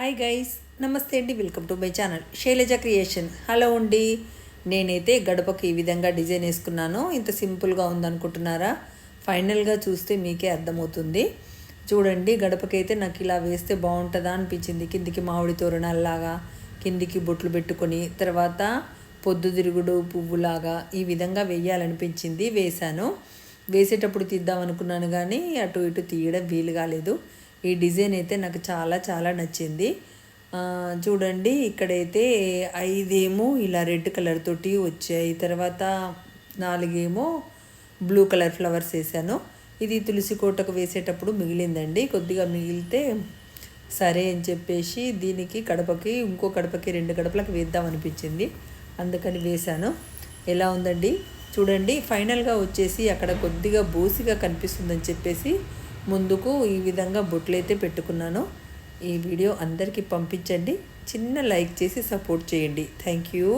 Hi guys నమస్తే అండి. Welcome to my channel Shailaja creation hello అండి. నేనైతే గడపకి ఈ విధంగా డిజైన్ వేసుకున్నాను. ఇంత సింపుల్గా ఉందనుకుంటున్నారా? ఫైనల్గా చూస్తే మీకే అర్థమవుతుంది. చూడండి గడపకైతే నాకు ఇలా వేస్తే బాగుంటుందా అనిపించింది. కిందికి మామిడి తోరణాలలాగా కిందికి బొట్లు పెట్టుకొని తర్వాత పొద్దుతిరుగుడు పువ్వులాగా ఈ విధంగా వేయాలనిపించింది. వేశాను. వేసేటప్పుడు తీద్దాం అనుకున్నాను కానీ అటు ఇటు తీయడం వీలు కాలేదు. ఈ డిజైన్ అయితే నాకు చాలా చాలా నచ్చింది. చూడండి ఇక్కడైతే ఐదేమో ఇలా రెడ్ కలర్ తోటి వచ్చాయి. తర్వాత నాలుగేమో బ్లూ కలర్ ఫ్లవర్స్ వేసాను. ఇది తులసి కోటకు వేసేటప్పుడు మిగిలిందండి. కొద్దిగా మిగిలితే సరే అని చెప్పేసి దీనికి కడపకి ఇంకో కడపకి రెండు కడపలకు వేద్దాం అనిపించింది. అందుకని వేశాను. ఎలా ఉందండి? చూడండి ఫైనల్గా వచ్చేసి అక్కడ కొద్దిగా బూసిగా కనిపిస్తుందని చెప్పేసి ముందుకు ఈ విధంగా బొట్లయితే పెట్టుకున్నాను. ఈ వీడియో అందరికీ పంపించండి. చిన్న లైక్ చేసి సపోర్ట్ చేయండి. Thank you.